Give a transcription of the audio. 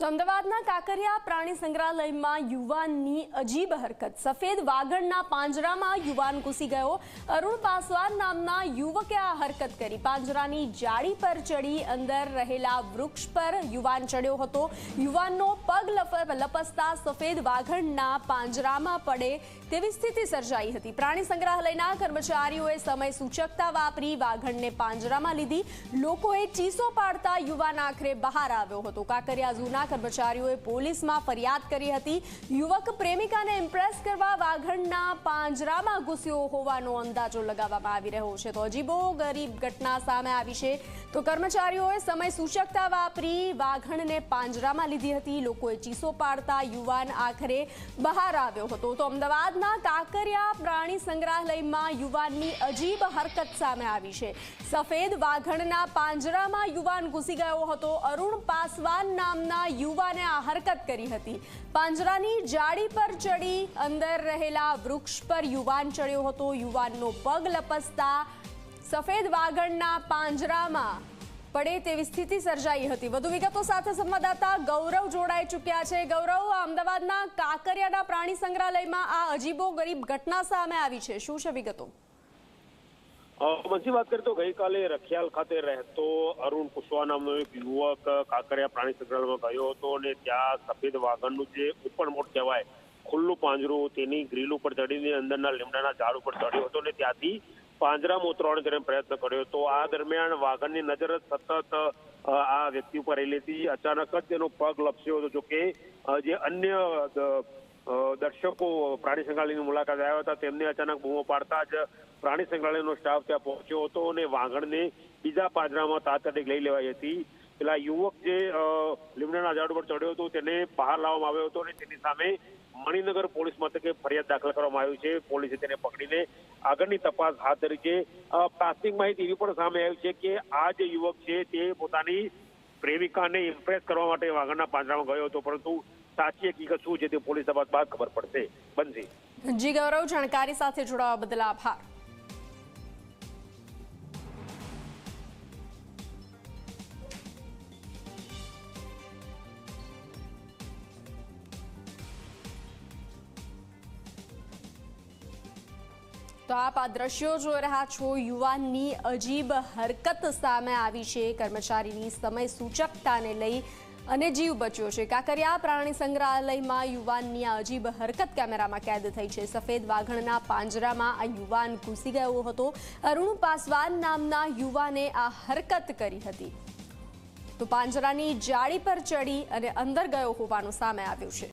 તો અમદાવાદના કાંકરિયા પ્રાણી સંગ્રહાલયમાં યુવાનની અજીબ હરકત. સફેદ વાઘણના પાંજરામાં યુવાન ઘૂસી ગયો. અરુણ પાસવાન નામના યુવકે આ હરકત કરી. પાંજરાની જાળી પર ચડી અંદર રહેલા વૃક્ષ પર યુવાન ચડ્યો હતો. યુવાનનો પગ લપ- લપસતા સફેદ વાઘણના પાંજરામાં પડે તેવી સ્થિતિ સર્જાઈ હતી. પ્રાણી સંગ્રહાલયના કર્મચારીઓએ સમય સૂચકતા વાપરી વાઘણને પાંજરામાં લીધી. લોકોએ ચીસો પાડતા યુવાન આખરે બહાર આવ્યો હતો. કાંકરિયા ઝૂના કર્મચારીઓએ પોલીસમાં ફરિયાદ કરી હતી. યુવક પ્રેમિકાને ઇમ્પ્રેસ કરવા વાઘણના પાંજરામાં ઘૂસ્યો હોવાનો અંદાજો લગાવવામાં આવી રહ્યો છે. તો અજીબો ગરીબ ઘટના સામે આવી છે. તો કર્મચારીઓએ સમય સૂચકતા વાપરી વાઘણને પાંજરામાં લીધી હતી. લોકોએ ચીસો પાડતા યુવાન આખરે બહાર આવ્યો હતો. તો અમદાવાદના કાંકરિયા પ્રાણી સંગ્રહાલયમાં યુવાનની અજીબ હરકત સામે આવી છે. સફેદ વાઘણના પાંજરામાં યુવાન ઘૂસી ગયો હતો. અરુણ પાસવાન નામના યુવાને આ હરકત કરી હતી. પાંજરાની જાળી પર ચડી અંદર રહેલા વૃક્ષ પર યુવાન ચડ્યો હતો. યુવાનનો પગ લપસતા સફેદ વાગણના પાંજરામાં પડે તેવી સ્થિતિ સર્જાઈ હતી. વધુ વિગતો સાથે સંવાદદાતા ગૌરવ જોડાઈ ચૂક્યા છે. ગૌરવ, અમદાવાદના કાંકરિયાના પ્રાણી સંગ્રહાલયમાં આ અજીબો ગરીબ ઘટના સામે આવી છે. શું છે વિગતો? મનસી વાત કરીએ તો ગઈકાલે રખિયાલ ખાતે રહેતો અરુણ કુશવા નામનો એક યુવક કાંકરિયા પ્રાણી સંગ્રહાલયમાં ગયો હતો અને ત્યાં સફેદ વાઘણનું જે ઓપન મોટ કહેવાય, ખુલ્લું પાંજરું તેની ગ્રીલ ઉપર ચડીને અંદરના લીમડાના ઝાડ ઉપર ચડ્યો હતો અને ત્યાંથી પાંજરામાં ઉતરવાનો તેને પ્રયત્ન કર્યો હતો. આ દરમિયાન વાઘણની નજર સતત આ વ્યક્તિ ઉપર રહેલી હતી. અચાનક જ તેનો પગ લપસ્યો હતો, જોકે જે અન્ય દર્શકો પ્રાણી સંગ્રહાલયની મુલાકાત આવ્યા હતા. તેમને અચાનક બૂમો પાડતા જ પ્રાણી સંગ્રહાલયનો સ્ટાફ ત્યાં પહોંચ્યો હતો અને વાઘણને બીજા પાંજરામાં તાત્કાલિક લઈ લેવાઈ હતી. પેલા યુવક જે લીમડાના ઝાડ ઉપર ચડ્યો હતો તેને બહાર લાવવામાં આવ્યો હતો અને તેની સામે મણિનગર પોલીસ મથકે ફરિયાદ દાખલ કરવામાં આવી છે. પોલીસે તેને પકડીને આગળની તપાસ હાથ ધરી છે. પ્રાથમિક માહિતી એવી પણ સામે આવી છે કે આ જે યુવક છે તે પોતાની પ્રેમિકાને ઇમ્પ્રેસ કરવા માટે વાઘણના પાંજરામાં ગયો હતો. પરંતુ સાચી હકીકત શું છે તે પોલીસ તપાસ બાદ ખબર પડશે. બનશે જી, ગૌરવ જાણકારી સાથે જોડાવા બદલ આભાર. તો આપ આ દ્રશ્યો જોઈ રહ્યા છો. યુવાનની અજીબ હરકત સામે આવી છે. કર્મચારીની સમય સૂચકતાને લઈ અને જીવ બચ્યો છે. કાંકરિયા પ્રાણી સંગ્રહાલયમાં યુવાનની આ અજીબ હરકત કેમેરામાં કેદ થઈ છે. સફેદ વાઘણના પાંજરામાં આ યુવાન ઘૂસી ગયો હતો. અરુણ પાસવાન નામના યુવાને આ હરકત કરી હતી. તો પાંજરાની જાળી પર ચડી અને અંદર ગયો હોવાનું સામે આવ્યું છે.